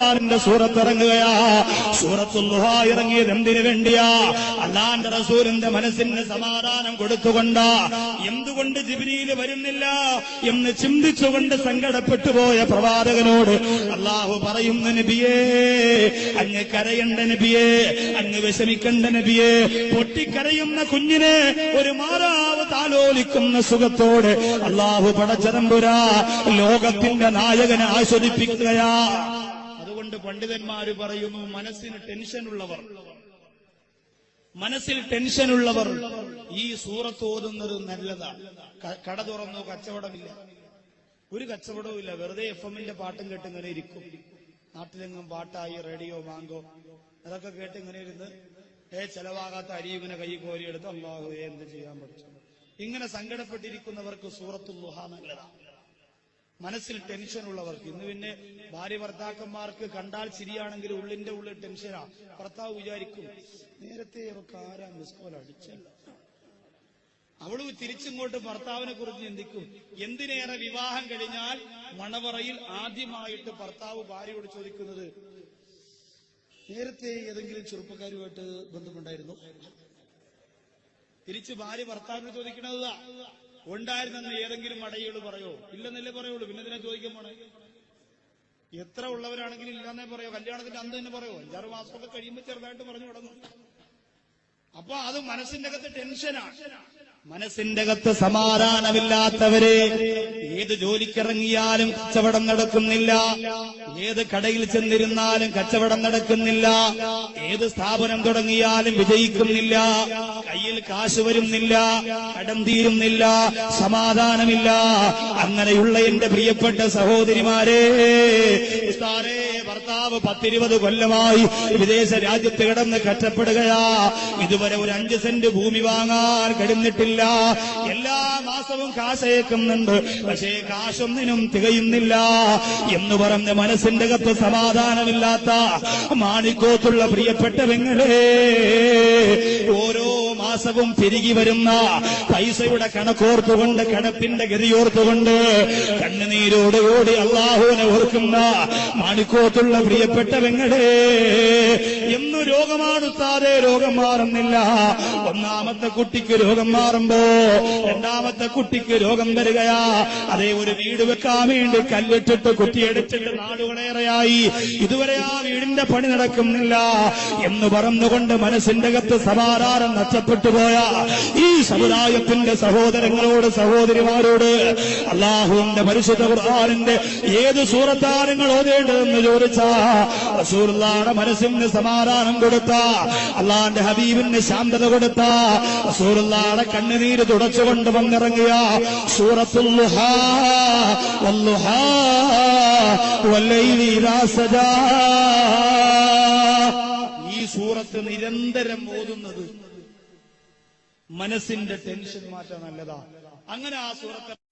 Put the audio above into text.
ഖുർആനിന്റെ സൂറത്ത് ഇറങ്ങുകയാ. ഇറങ്ങിയത് എന്തിനു വേണ്ടിയാ? അള്ളാന്റെ റസൂലിന്റെ മനസ്സിന് സമാധാനം കൊടുത്തുകൊണ്ട. എന്തുകൊണ്ട് ജിബിരിയിൽ വരുന്നില്ല എന്ന് ചിന്തിച്ചുകൊണ്ട് സങ്കടപ്പെട്ടു പോയ പ്രവാചകനോട് അള്ളാഹു പറയുന്ന നബിയേ അങ്ങ് കരയണ്ട നബിയേ അങ്ങ് വിഷമിക്കണ്ട നബിയേ പൊട്ടിക്കരയുന്ന കുഞ്ഞിനെ ഒരു മാറാവ് താലോലിക്കുന്ന സുഖത്തോടെ അള്ളാഹു പടച്ചതമ്പുരാ ലോകത്തിന്റെ നായകനെ ആസ്വദിപ്പിക്കുകയാ. അതുകൊണ്ട് പണ്ഡിതന്മാർ പറയുന്നു മനസ്സിന് ടെൻഷനുള്ളവർ. മനസ്സിൽ ടെൻഷനുള്ളവർ ഈ സൂറത്ത് ഓതുന്നത് നല്ലതാണ് കട തുറന്നു കച്ചവടമില്ല. ഒരു കച്ചവടവും ഇല്ല. വെറുതെ എഫ് എമ്മിന്റെ പാട്ടും കേട്ട് ഇങ്ങനെ ഇരിക്കും. നാട്ടിലെങ്ങും പാട്ടായി റേഡിയോ മാങ്കോ അതൊക്കെ കേട്ട് ഇങ്ങനെ ഇരുന്ന് ഏ ചെലവാകാത്ത അരിയുമിനെ കൈ കോരിയെടുത്ത് അള്ളാഹു എന്ത് ചെയ്യാൻ പഠിച്ചു. ഇങ്ങനെ സങ്കടപ്പെട്ടിരിക്കുന്നവർക്ക് സൂറത്തുൽ ലുഹ നല്ലതാണ് മനസ്സിൽ ടെൻഷൻ ഉള്ളവർക്ക്. ഇന്ന് പിന്നെ ഭാര്യ ഭർത്താക്കന്മാർക്ക് കണ്ടാൽ ശരിയാണെങ്കിൽ ഉള്ളിന്റെ ഉള്ളിൽ ടെൻഷനാ ഭർത്താവ് വിചാരിക്കും നേരത്തെ അവർക്ക് ആരാ മിസ് കോൾ അവൾ തിരിച്ചിങ്ങോട്ട് ഭർത്താവിനെ കുറിച്ച് ചിന്തിക്കും. എന്തിനേറെ വിവാഹം കഴിഞ്ഞാൽ മണവറയിൽ ആദ്യമായിട്ട് ഭർത്താവ് ഭാര്യയോട് ചോദിക്കുന്നത് നേരത്തെ ഏതെങ്കിലും ചെറുപ്പക്കാരുമായിട്ട് ബന്ധമുണ്ടായിരുന്നു? തിരിച്ച് ഭാര്യ ഭർത്താവിന് ചോദിക്കണതാ ഉണ്ടായിരുന്നെന്ന് ഏതെങ്കിലും മടയുള്ളൂ പറയോ? ഇല്ലെന്നല്ലേ പറയുള്ളൂ. പിന്നെ ഇതിനെ ചോദിക്കാൻ പോണേ? എത്ര ഉള്ളവരാണെങ്കിലും ഇല്ലെന്നേ പറയോ? കല്യാണത്തിന്റെ അന്ന് തന്നെ പറയോ? അഞ്ചാറ് മാസമൊക്കെ കഴിയുമ്പോൾ ചെറുതായിട്ട് പറഞ്ഞു തുടങ്ങും അപ്പൊ അത് മനസ്സിന്റെ അകത്ത് ടെൻഷനാണ് മനസ്സിന്റെ അകത്ത് സമാധാനമില്ലാത്തവരെ ഏത് ജോലിക്കിറങ്ങിയാലും കച്ചവടം നടക്കുന്നില്ല. ഏത് കടയിൽ ചെന്നിരുന്നാലും കച്ചവടം നടക്കുന്നില്ല. ഏത് സ്ഥാപനം തുടങ്ങിയാലും വിജയിക്കുന്നില്ല. കയ്യിൽ കാശ് വരുന്നില്ല. കടം തീരുന്നില്ല. സമാധാനമില്ല. അങ്ങനെയുള്ള എന്റെ പ്രിയപ്പെട്ട സഹോദരിമാരേ ഉസ്താദേ, ഭർത്താവ് പത്തിരുപത് കൊല്ലമായി വിദേശ രാജ്യത്ത് കിടന്ന് കഷ്ടപ്പെടുകയാ. ഇതുവരെ ഒരു അഞ്ച് സെന്റ് ഭൂമി വാങ്ങാൻ കഴിഞ്ഞിട്ടില്ല. എല്ലാ മാസവും കാശയക്കുന്നുണ്ട് പക്ഷേ കാശൊന്നിനും തികയുന്നില്ല എന്ന് പറഞ്ഞ് മനസ്സിന്റെ കത്ത് സമാധാനമില്ലാത്ത മാണിക്കോത്തുള്ള പ്രിയപ്പെട്ട പെങ്ങളെ ഓരോ മാസവും തിരികെ വരുന്ന പൈസയുടെ കണക്കോർത്തുകൊണ്ട് കിടപ്പിന്റെ ഗതിയോർത്തുകൊണ്ട് കണ്ണുനീരോടുകൂടി അള്ളാഹുവിനെ ഓർക്കുന്ന മാണിക്കോത്തുള്ള പ്രിയപ്പെട്ട വെങ്ങടേ എന്നു രോഗമാണ് രോഗം മാറുന്നില്ല. ഒന്നാമത്തെ കുട്ടിക്ക് രോഗം മാറുമ്പോ രണ്ടാമത്തെ കുട്ടിക്ക് രോഗം വരികയാ. അതേ ഒരു വീട് വെക്കാൻ വേണ്ടി കല്ലിട്ടിട്ട് കുത്തിയെടുത്തിട്ട് നാടുകളേറെയായി. ഇതുവരെ ആ വീടിന്റെ പണി നടക്കുന്നില്ല എന്ന് പറന്നുകൊണ്ട് മനസ്സിന്റെ അകത്ത് സമാധാനം നഷ്ടപ്പെട്ടു പോയ. ഈ സമുദായത്തിന്റെ സഹോദരങ്ങളോട് സഹോദരിമാരോട് അള്ളാഹുവിന്റെ പരിശുദ്ധ ഖുർആാനിന്റെ ഏത് നിങ്ങൾ ഓതേണ്ടതെന്ന് ചോദിച്ചാടെ മനസ്സിന് സമാധാനം കൊടുത്ത അള്ളാന്റെ ഹബീബിന് ശാന്തത കൊടുത്ത റസൂലുള്ളാഹിയുടെ കണ്ണുനീര് തുടച്ചുകൊണ്ട് വന്നിറങ്ങിയ സൂറത്തുൽ ലുഹാ വല്ലുഹാ വല്ലൈലി ഇദാ സജാ. ഈ സൂറത്ത് നിരന്തരം ഓതുന്നത് മനസ്സിന്റെ ടെൻഷൻ മാറ്റാൻ നല്ലതാ. അങ്ങനെ ആ സൂറത്ത്